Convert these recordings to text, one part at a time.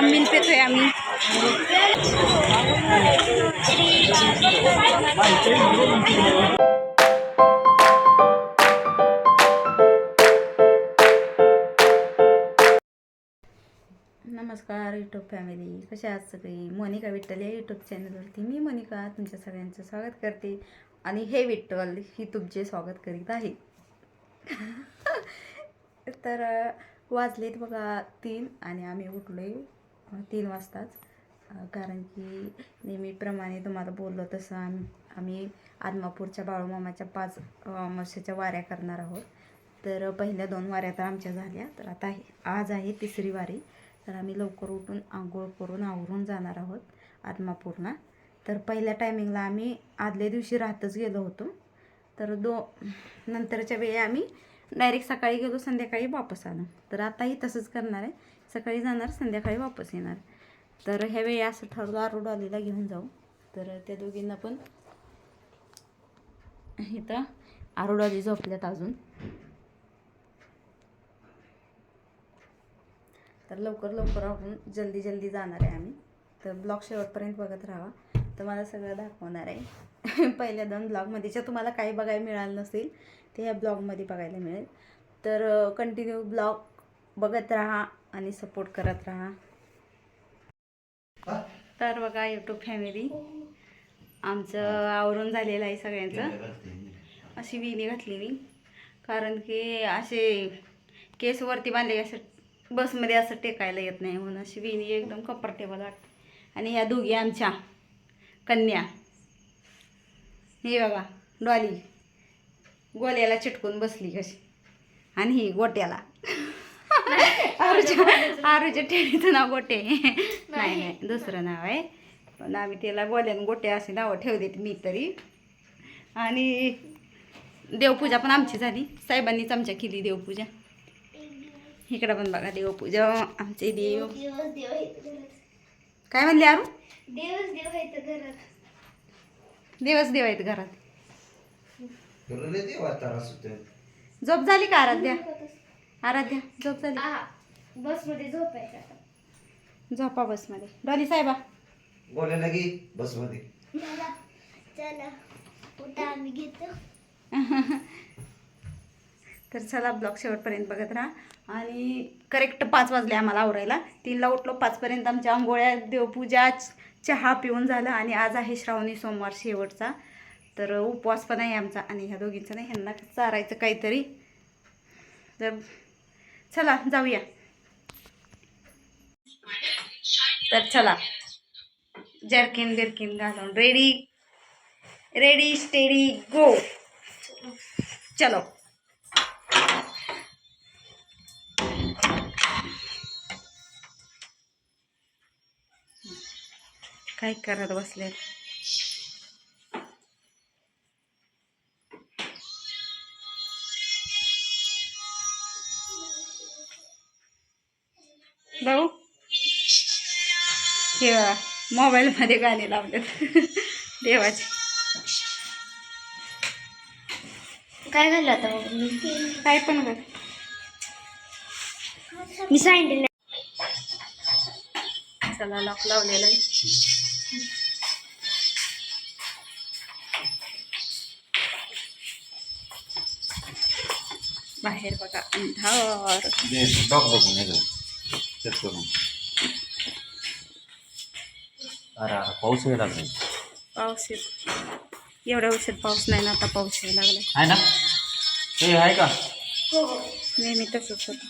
आम्ही पेतोय आम्ही. नमस्कार यूट्यूब फॅमिली कसे आहात सगळी? मोनिका विठ्ठल या यूट्यूब चॅनलवरती मी मोनिका तुमच्या सगळ्यांचं स्वागत करते आणि हे विठ्ठल ही तुमचे स्वागत करीत आहे. तर वाजलेत बघा तीन आणि आम्ही उठलोय. तीन वाजताच. कारण की नेहमीप्रमाणे तुम्हाला बोललो तसं आम्ही आम्ही आदमापूरच्या बाळूमामाच्या पाच अमावस्येच्या वाऱ्या करणार आहोत. तर पहिल्या दोन वाऱ्या तर आमच्या झाल्या. तर आता आज आहे तिसरी वारी. तर आम्ही लवकर उठून आंघोळ करून आवरून जाणार आहोत आदमापूरला. तर पहिल्या टायमिंगला आम्ही आदल्या दिवशी राहतच गेलो होतो. तर दो नंतरच्या वेळी आम्ही डायरेक्ट सकाळी गेलो संध्याकाळी वापस आलो. तर आताही तसंच करणार आहे. सकाळी जाणार संध्याकाळी वापस येणार. तर ह्या वेळी असं ठरवलं आरोडवालीला घेऊन जाऊ. तर त्या दोघींना पण इथं आरोडवाली झोपल्यात अजून. तर लवकर लवकर आपण जल्दी जल्दी जाणार आहे आम्ही. तर ब्लॉग शेवटपर्यंत बघत राहा. तर मला सगळं दाखवणार आहे. पहिल्या दोन ब्लॉगमध्ये ब्लॉगमध्येच्या तुम्हाला काही बघायला मिळालं नसेल ते ह्या ब्लॉगमध्ये बघायला मिळेल. तर कंटिन्यू ब्लॉग बघत राहा. आणि सपोर्ट करत राहा. तर बघा यूट्यूब फॅमिली आमचं आवरून झालेलं आहे सगळ्यांचं. अशी विणी मी. कारण की असे केस वरती बांधले असं बसमध्ये असं टेकायला येत नाही म्हणून अशी विणी एकदम कम्फर्टेबल वाटते. आणि ह्या दोघी आमच्या कन्या. हे बघा डॉली. गोल्याला चिटकून बसली कशी. आणि ही गोट्याला. आरूच्या आरूच्या टेणीचं नाव गोटे. नाही नाही. दुसरं नाव आहे. पण आम्ही त्याला गोल्यान गोटे असे नावं ठेवलेत मी तरी. आणि देवपूजा पण आमची झाली. साहेबांनीच आमच्या केली देवपूजा. इकडं पण बघा देवपूजा. आमचे देव. काय म्हणले आरू? दिवस देव आहेत घरात. देवच देव आहेत घरात. झोप झाली का आराध्या? आराध्या झोप झाली. बसमध्ये झोपायचं झोपा बसमध्ये. डॉली साहेबा. बोलायला गे बसमध्ये चला चला. उठा आम्ही घेतो. तर चला ब्लॉग शेवटपर्यंत बघत राहा. आणि करेक्ट पाच वाजले आम्हाला आवरायला. तीनला उठलो पाचपर्यंत आमच्या आंघोळ्या देवपूजा च- चहा पिऊन झालं. आणि आज आहे श्रावणी सोमवार शेवटचा. तर उपवास पण आहे आमचा. आणि ह्या दोघींचा नाही ह्यांना चारायचं काहीतरी. तर चला जाऊया. तर चला. जर्किन बिर्किन घालून रेडी रेडी स्टेडी गो चलो. काय करत बसले मोबाईलमध्ये गाणे लावलेत. देवाचे. काय घालू आता काय पण कर मी सांगितलं. चला लॉक लावलेला आहे. बाहेर बघा अंधार. अरे अरे पाऊस यायला लागला पाऊस येत एवढ्या उशीर पाऊस नाही ना आता पाऊस यायला लागला. आहे ना? हे आहे का? नेहमी तसंच होतं.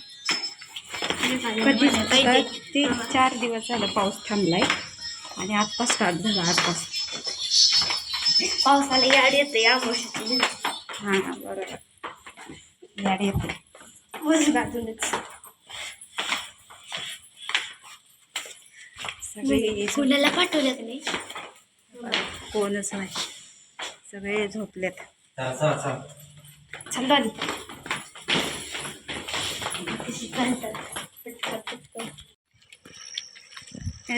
कधीच ते चार दिवस झालं पाऊस थांबलाय. आणि आत्ता स्टार्ट झाला आत्ताच पावसाला याड येतं या गोष्टी हां हां बरोबर गाडी येते बाजूनच. सगळे फुलाला पाठवलं का नाही कोणच नाही. सगळे झोपलेत. पटकन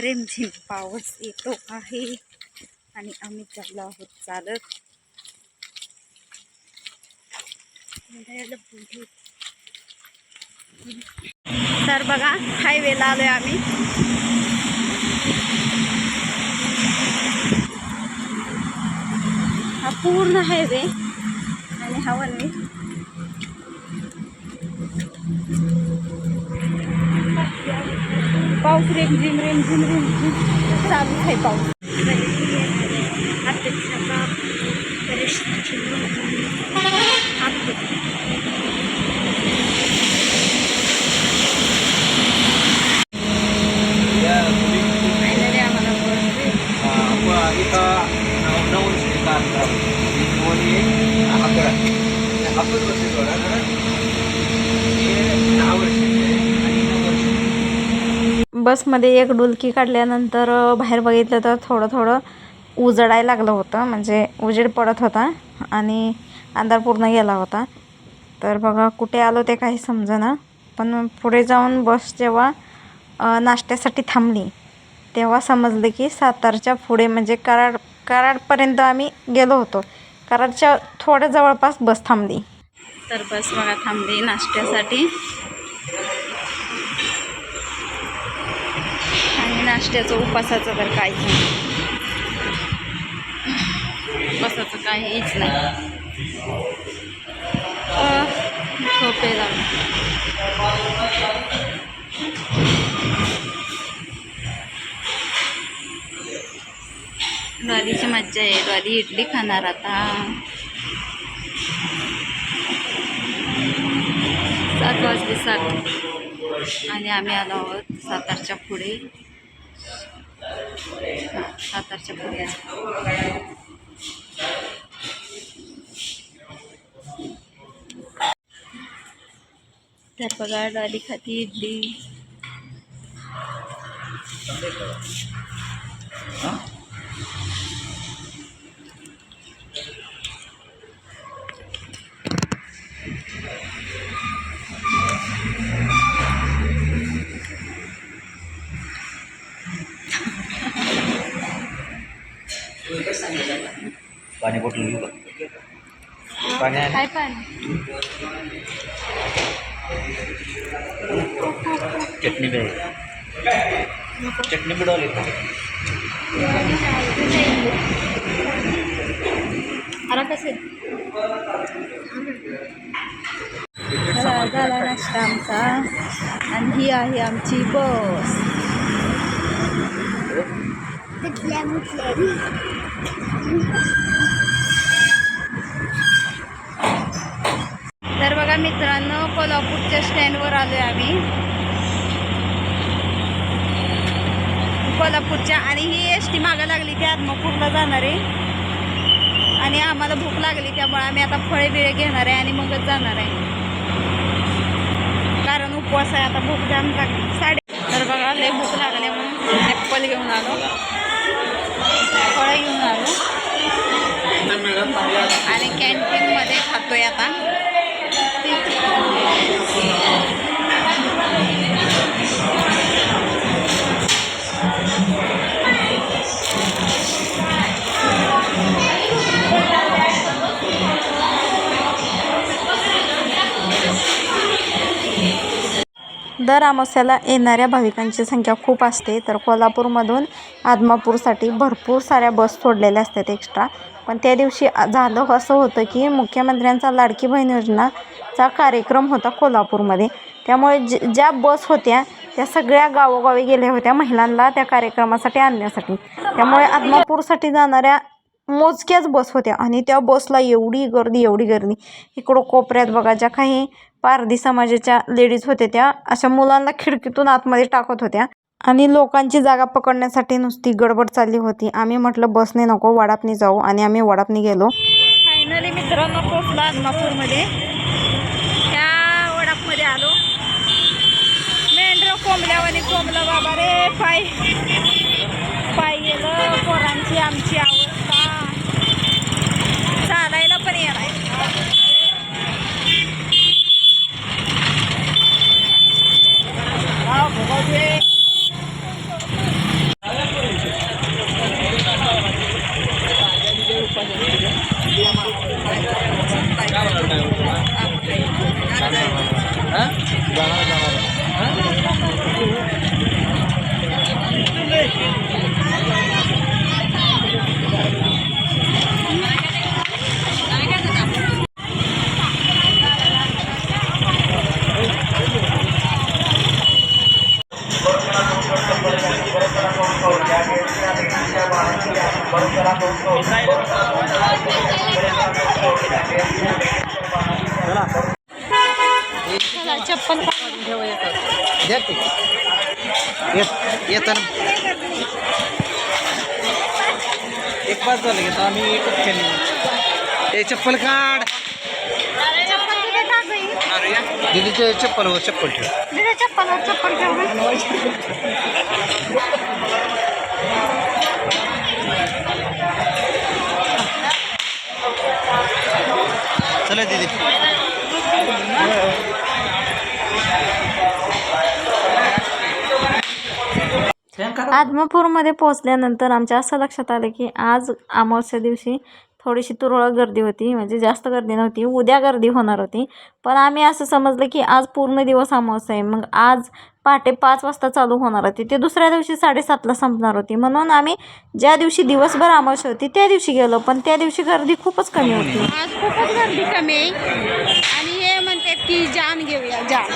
रिमझिम पाऊस येतो आहे. आणि आम्ही चाललो आहोत चालत. तर बघा हायवेला आलोय आम्ही. हा पूर्ण हायवे आणि हा वन वे पाऊस रेम झिम रेम झिम रेम झिम. चालू आहे पाऊस. अपेक्षा बाप परिस्थिती फायनली आम्हाला बस इथं नऊ आपण वर्ष जोडा दहा वर्ष आणि नऊ वर्ष बसमध्ये एक डुलकी काढल्यानंतर बाहेर बघितलं तर थोडं थोडं उजडायला लागलं होतं. म्हणजे उजेड पडत होता आणि अंधार पूर्ण गेला होता. तर बघा कुठे आलो ते काही समजेना. पण पुढे जाऊन बस जेव्हा नाश्त्यासाठी थांबली तेव्हा समजलं की सातारच्या पुढे म्हणजे कराड कराडपर्यंत आम्ही गेलो होतो. कराडच्या थोड्या जवळपास बस थांबली. तर बस बघा थांबली नाश्त्यासाठी. नाश्त्याचं उपासाचं तर काहीच नाही. उपासाचं काहीच नाही. झोपे ज्वारीची मज्जा आहे. ज्वारी इडली खाणार आता. सात वाजले सात. आणि आम्ही आलो आहोत सातारच्या पुढे. हां सातारच्या पुढे तर बघा डॉली खाती इडली पाणी बॉटल घेऊ का? पाणी आहे चटणी बी आहे चटणी आला कसे झाला नाश्ता आमचा. आणि ही आहे आमची बस. बघा मित्रांनो कोल्हापूरच्या स्टँडवर आलो आहे आम्ही. कोल्हापूरच्या आणि ही एस टी मागं लागली ती आत्मापूरला जाणार. आहे आणि आम्हाला भूक लागली त्यामुळे आम्ही आता फळे बिळे घेणार आहे आणि मगच जाणार आहे. कारण उपवास आहे आता भूक जाम लागली. साडे तर बघा लय भूक लागली म्हणून ॲप्पल घेऊन आलो. फळं घेऊन आलो. आणि कॅन्टीनमध्ये खातोय आता. दर अमावस्याला येणाऱ्या भाविकांची संख्या खूप असते तर कोल्हापूरमधून आदमापूरसाठी भरपूर साऱ्या बस सोडलेल्या असतात एक्स्ट्रा. पण त्या दिवशी झालं असं होतं की मुख्यमंत्र्यांचा लाडकी बहीण योजना चा कार्यक्रम होता कोल्हापूरमध्ये. त्यामुळे ज ज्या बस होत्या त्या सगळ्या गावोगावी गेल्या होत्या महिलांना त्या कार्यक्रमासाठी आणण्यासाठी. त्यामुळे आदमापूरसाठी जाणाऱ्या मोजक्याच बस होत्या आणि त्या बसला एवढी गर्दी एवढी गर्दी. इकडं कोपऱ्यात बघा ज्या काही पारधी समाजाच्या लेडीज होत्या त्या अशा मुलांना खिडकीतून आतमध्ये टाकत होत्या. आणि लोकांची जागा पकडण्यासाठी नुसती गडबड चालली होती. आम्ही म्हटलं बसने नको वडापनी जाऊ. आणि आम्ही वडापनी गेलो. फायनली मित्रांनो पोचलो आदमापूरमध्ये. मध्ये आलो. मेंढरं कोंबल्यावानी कोंबलं बाबा रे पाय. पाय गेलं पोरांची आमची अवस्था. चालायला पण येणार हां चप्पल काढ. दिदीच्या चप्पलवर चप्पल ठेव. चप्पल चप्पल चला दीदी. आदमापूरमध्ये पोहोचल्यानंतर आमच्या असं लक्षात आलं की आज अमावस्या दिवशी थोडीशी तुरळक गर्दी होती म्हणजे जास्त गर्दी नव्हती उद्या गर्दी होणार होती. पण आम्ही असं समजलं की आज पूर्ण दिवस अमावस्या आहे. मग आज पहाटे पाच वाजता चालू होणार होती. ते दुसऱ्या दिवशी साडेसातला संपणार होती. म्हणून आम्ही ज्या दिवशी दिवसभर अमावस्या होती त्या दिवशी गेलो. पण त्या दिवशी गर्दी खूपच कमी होती. आज खूपच गर्दी कमी आहे. आणि हे म्हणतात की जान घेऊया जान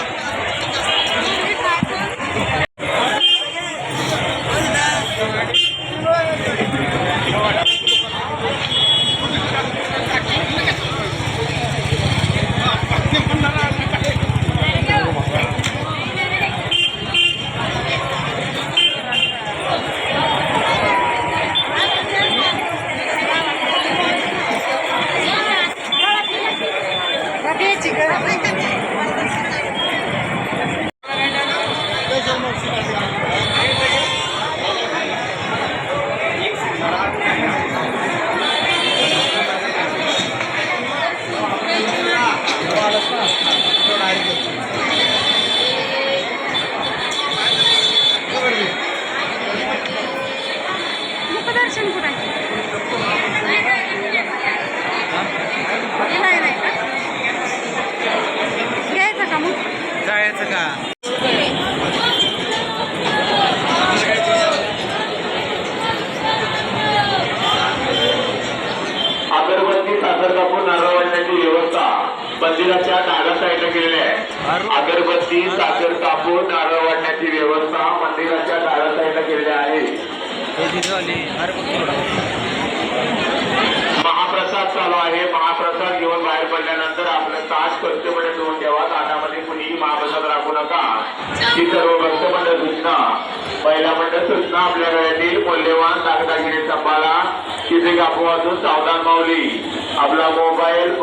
मुखदर्शन कुठं आहे हे नाही नाही का घ्यायचं का मग जायचं का अगरबत्ती साखर कापून नारळ वाटण्याची व्यवस्था मंदिराच्या डाव्या साईडला केलेली आहे अगरबत्ती साखर कापून नारळ वाटण्याची व्यवस्था मंदिराच्या डाव्या साईडला केलेली आहे हे दीदीवाली अरे बघ थोडं. महाप्रसाद चालू आहे महाप्रसाद घेऊन बाहेर पडल्यानंतर आपलं तास कर्तव्य ठेवून ठेवा ताटामध्ये कुणीही महाप्रसाद राखू नका ही सर्व भक्तमंडळ सूचना पहिला मंडळ सूचना आपल्या गळ्यातील मौल्यवान दागदागिने सांभाळा तिथे कापू वाचून सावधान मावली आपला मोबाईल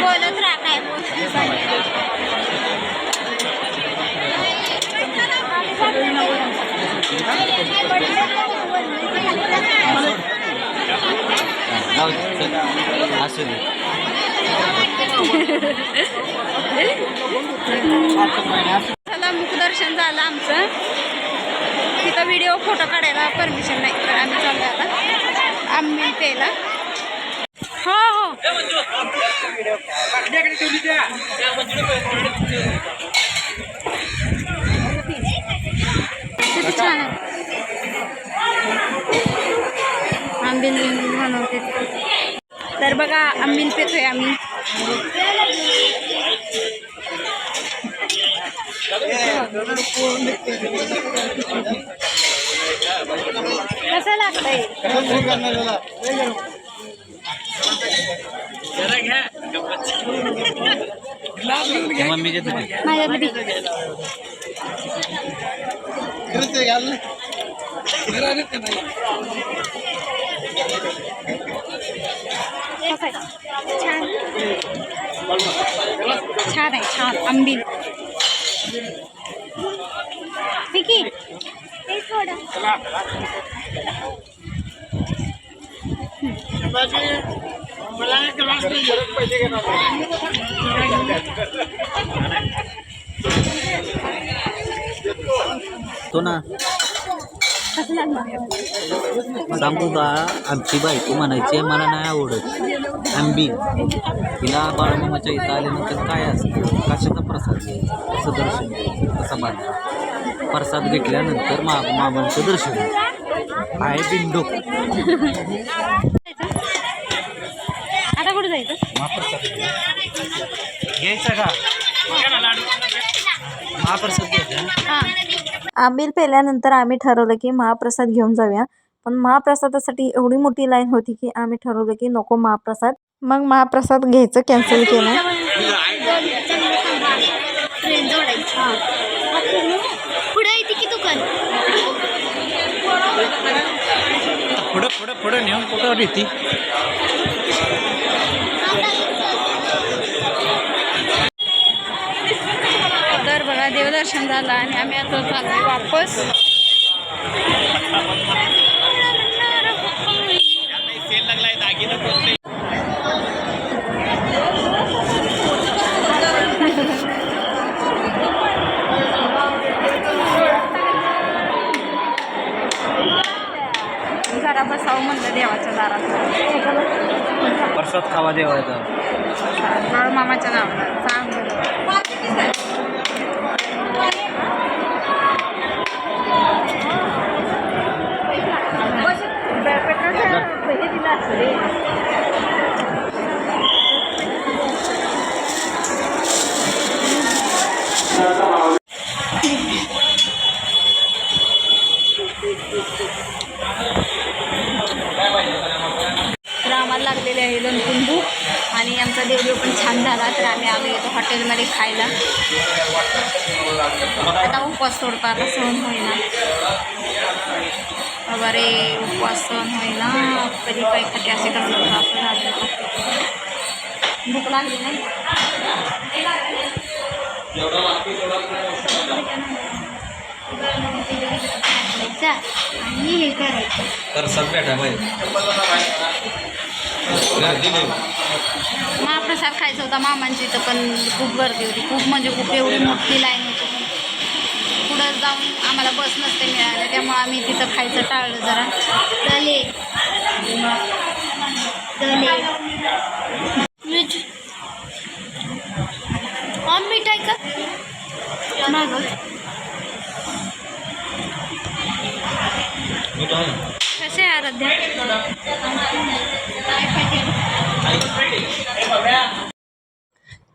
बोलत राहा काय. असू दे. चला मुखदर्शन झालं आमचं. तिथं व्हिडिओ फोटो काढायला परमिशन नाही. तर आम्ही चाललो आता. आम्ही प्यायला हो हो. किती छान आहे. आंबील बनवते. तर बघा आंबील पेतोय आम्ही. कसं लागतंय मम्मी देत माझ्याकडे छान छान आहे छान आंबील विकी हे थोडं तो ना. सांगू का आमची बायको म्हणायची मला नाही आवडत. आंबी तिला बाळमामाच्या इथं आल्यानंतर काय असतं? कशाचा प्रसाद घ्यायचा? कसं दर्शन घ्यायचं कसा बांधा प्रसाद घेतल्यानंतर मा मामांचं दर्शन. घ्यायचं. आहे बिंडो आता कुठे जायचं? महाप्रसाद घ्यायचा का? महाप्रसाद घ्यायचा हां. आंबील पेल्यानंतर आम्ही ठरवलं की महाप्रसाद घेऊन जाऊया. पण महाप्रसादासाठी एवढी मोठी लाईन होती की आम्ही ठरवलं की नको महाप्रसाद. मग महाप्रसाद घ्यायचं कॅन्सल केलं. हां. पुढे येते की दुकान? पुढं पुढं पुढं नेऊन कुठं भीती? तर बघा देवदर्शन झालं आणि आम्ही आता चाललो वापस जरा बसावं म्हणलं देवाच्या दारात प्रसाद खावा देवायचा बाळ मामाच्या नावाला असे कसं होतं असं झालं भूक लागली नाही. आणि हे करायचं प्रसाद भेटा महाप्रसाद खायचा होता मामांची तर पण खूप गर्दी होती. खूप म्हणजे खूप एवढी मोठी लाईन होती. पुढं जाऊन आम्हाला बस नसते मिळाल्या त्यामुळे आम्ही तिथं खायचं टाळलं जरा. चालेल मीठ आहे का कसे आराध्या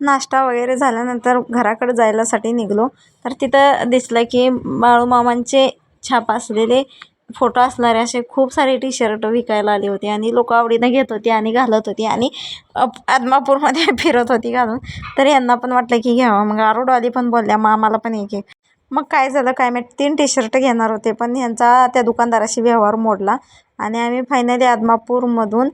नाश्ता वगैरे झाल्यानंतर घराकडे जायलासाठी निघलो. तर तिथं दिसलं की बाळूमामांचे छाप असलेले फोटो असणारे असे खूप सारे टी शर्ट विकायला आले होते आणि लोक आवडीनं घेत होती आणि घालत होती आणि अप- आदमापूरमध्ये फिरत होती घालून. तर यांना पण वाटलं की घ्यावं. मग आरोडवाली पण बोलल्या मग आम्हाला पण एक एक. मग काय झालं काय माहीत तीन टी शर्ट घेणार होते पण यांचा त्या दुकानदाराशी व्यवहार मोडला आणि आम्ही फायनली आदमापूरमधून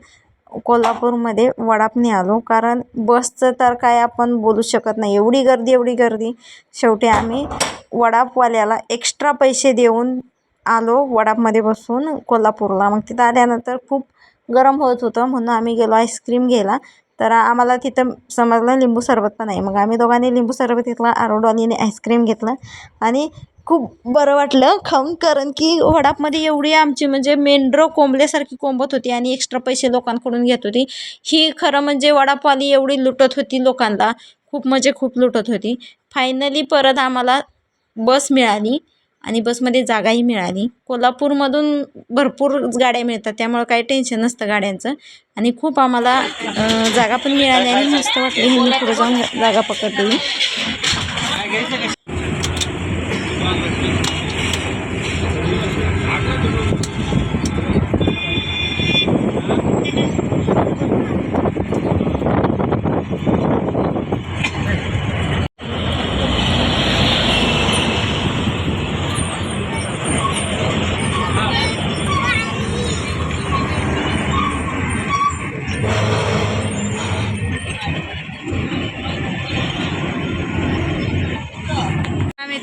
कोल्हापूरमध्ये वडापने आलो. कारण बसचं तर काय आपण बोलू शकत नाही. एवढी गर्दी एवढी गर्दी. शेवटी आम्ही वडापवाल्याला एक्स्ट्रा पैसे देऊन आलो वडापमध्ये बसून कोल्हापूरला. मग तिथं आल्यानंतर खूप गरम होत होतं म्हणून आम्ही गेलो आईस्क्रीम घ्यायला. तर आम्हाला तिथं समजलं लिंबू सरबत पण आहे. मग आम्ही दोघांनी लिंबू सरबत घेतला आरोडॉलीने आईस्क्रीम घेतलं. आणि खूप बरं वाटलं खाऊन कारण की वडापमध्ये एवढी आमची म्हणजे मेंढरं कोंबल्यासारखी कोंबत होती आणि एक्स्ट्रा पैसे लोकांकडून घेत होती. ही खरं म्हणजे वडापवाली एवढी लुटत होती लोकांना. खूप म्हणजे खूप लुटत होती. फायनली परत आम्हाला बस मिळाली. आणि बसमध्ये जागाही मिळाली. कोल्हापूरमधून भरपूर गाड्या मिळतात. त्यामुळं काही टेन्शन नसतं गाड्यांचं. आणि खूप आम्हाला जागा पण मिळाली आणि मस्त वाटली. मी पुढे जाऊन जागा पकडली.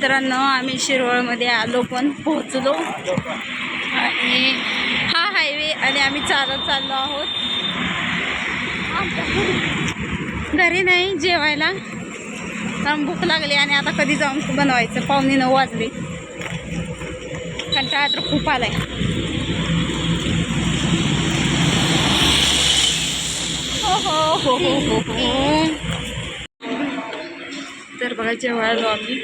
मित्रांनो आम्ही शिरवळमध्ये आलो पण पोहोचलो. आणि हा हायवे आणि आम्ही चालत चाललो आहोत. घरी नाही जेवायला. कारण भूक लागली आणि आता कधी जाऊन बनवायचं? पावणे नऊ वाजले. कंटाळा तर खूप आलाय. हो हो हो हो हो हो. तर बघा जेवायला आम्ही.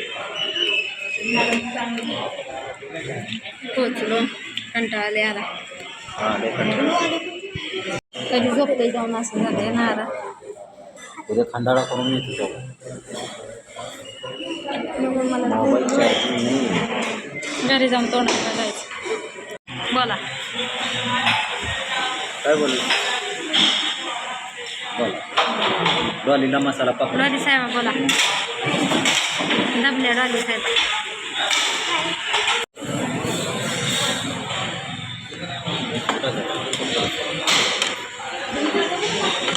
पोचलो कंटाळले आला. कधी झोपते जाऊन असं झालंय ना आता उद्या खंडाळा करून येतो घरी जाऊन तोंडाला जायचं. बोला. काय बोलू बोला. डॉलीला मसाला पकडा डॉली साहेब बोला. दबल्या डॉली साहेब.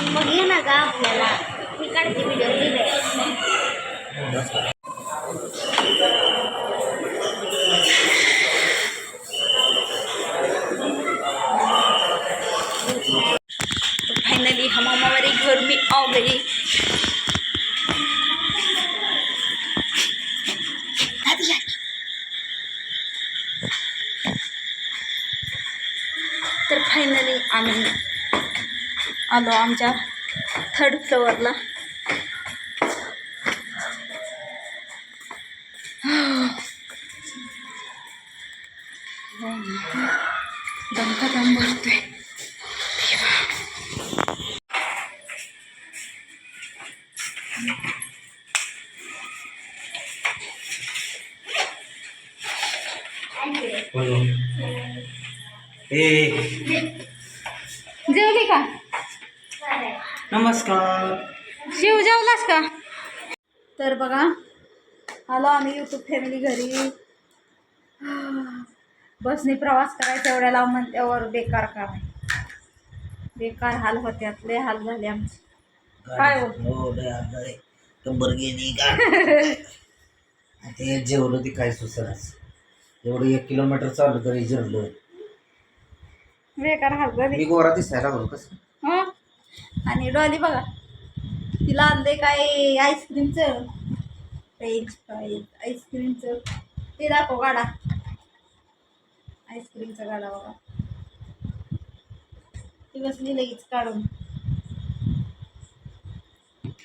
मग ना का आपल्याला. मी काढते व्हिडिओ दिले आलो आमच्या थर्ड फ्लोअरला बसने प्रवास करायचा एवढ्या लांब म्हणल्यावर बेकार काम आहे बेकार हाल होत्यात लय हाल झाले आमचे. काय हो? हो. कंबर गेली का ते जेवलं ते काय सुसराच एवढं एक किलोमीटर चालू तरी जिरलं बेकार हाल झाले. मी गोरा दिसायला बरं कसं? हं? आणि डॉली बघा तिला आणले काय आईस्क्रीमचं आईस्क्रीमचं ते दाखव गाडा. आईस्क्रीमचा गाडा बघा ती बसली लगेच काढून.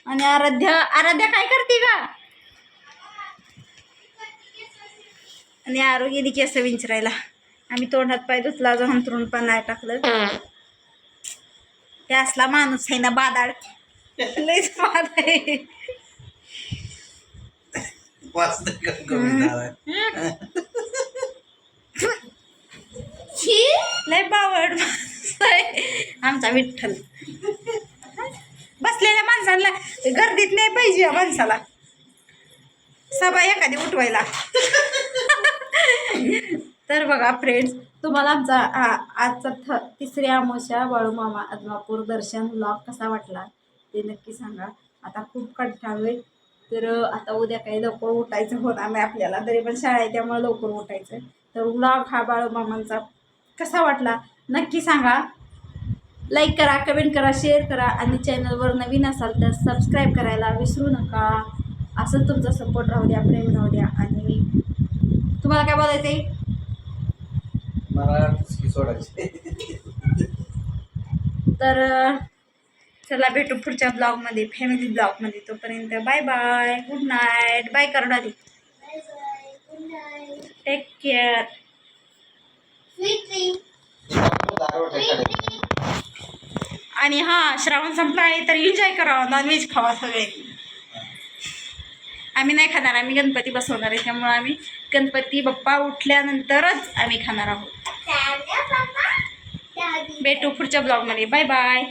आणि आराध्या आराध्या काय करते का आणि आरो गेली केस विंचरायला. आम्ही तोंडात पाय धुतला अजून हंतरून पण नाही टाकलं. ते असला माणूस आहे ना बादाड लयच बाद आहे. छी लय बावड आहे. आमचा विठ्ठल. बसलेल्या माणसाला गर्दीत नाही पाहिजे माणसाला. सभा एखादी उठवायला. तर बघा फ्रेंड्स तुम्हाला आमचा आजचा थ तिसरी अमावस्या बाळूमामा अदमापूर दर्शन ब्लॉग कसा वाटला ते नक्की सांगा. आता खूप कंटाळलोय तर आता उद्या काही लवकर उठायचं होणार नाही आपल्याला तरी पण शाळा आहे त्यामुळे लवकर उठायचं. तर ब्लॉग हा बाळूमामांचा कसा वाटला? नक्की सांगा. लाईक करा कमेंट करा शेअर करा आणि चॅनलवर नवीन असाल तर सबस्क्राईब करायला विसरू नका. असं तुमचा सपोर्ट राहू द्या प्रेम राहू द्या आणि तुम्हाला काय बोलायचं आहे तर चला भेटू पुढच्या ब्लॉगमध्ये फॅमिली ब्लॉगमध्ये तोपर्यंत bye bye good night bye करणारी bye bye good night take care आणि हां श्रावण संपला आहे तर एन्जॉय करा. नॉनव्हेज खावा सगळे. आम्ही नाही खाणार आम्ही गणपती बसवणार आहे त्यामुळे आम्ही गणपती बाप्पा उठल्यानंतरच आम्ही खाणार आहोत. भेटू पुढच्या ब्लॉगमध्ये. Bye bye.